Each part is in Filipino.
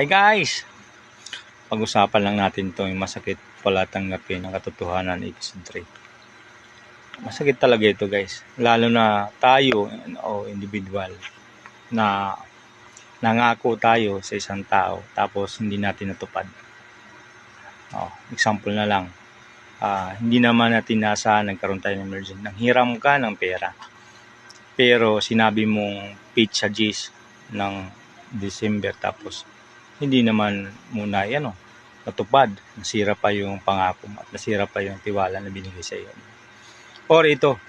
Hi guys! Pag-usapan lang natin to yung masakit pala tanggapin ang katotohanan episode 3. Masakit talaga ito guys. Lalo na tayo o individual na nangako tayo sa isang tao tapos hindi natin natupad. Oh, example na lang. Ah, hindi naman natin nasa nagkaroon tayo ng emergency. Nanghiram ka ng pera. Pero sinabi mong pizza G's ng December tapos hindi naman muna yan oh, natupad. Nasira pa yung pangako at nasira pa yung tiwala na binigay sa iyo. Or ito,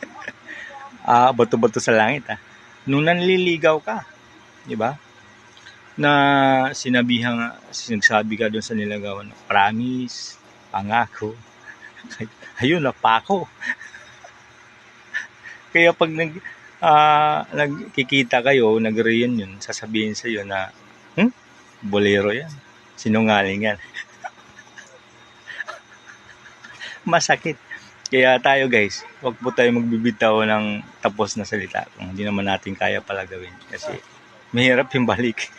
ah, bato-bato sa langit ah. Nung nanliligaw ka, di ba? Na sinabihan, sinasabi ka doon sa nilagawan, promise, pangako, ayun, napako. Kaya pag nag, ah, nagkikita kayo, nag-reunion, sasabihin sa iyo na, bolero yan. Sinungaling yan. Masakit. Kaya tayo guys, wag po tayo magbibitaw ng tapos na salita kung hindi naman natin kaya pala gawin. Kasi mahirap yung balik.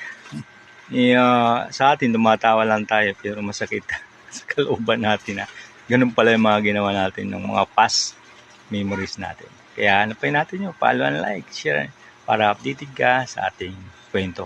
Eh, ah, sa atin, tumatawa lang tayo pero masakit sa kalooban natin na ganun pala yung mga ginawa natin ng mga past memories natin. Kaya hanapin natin yun, follow and like, share para updated ka sa ating kwento.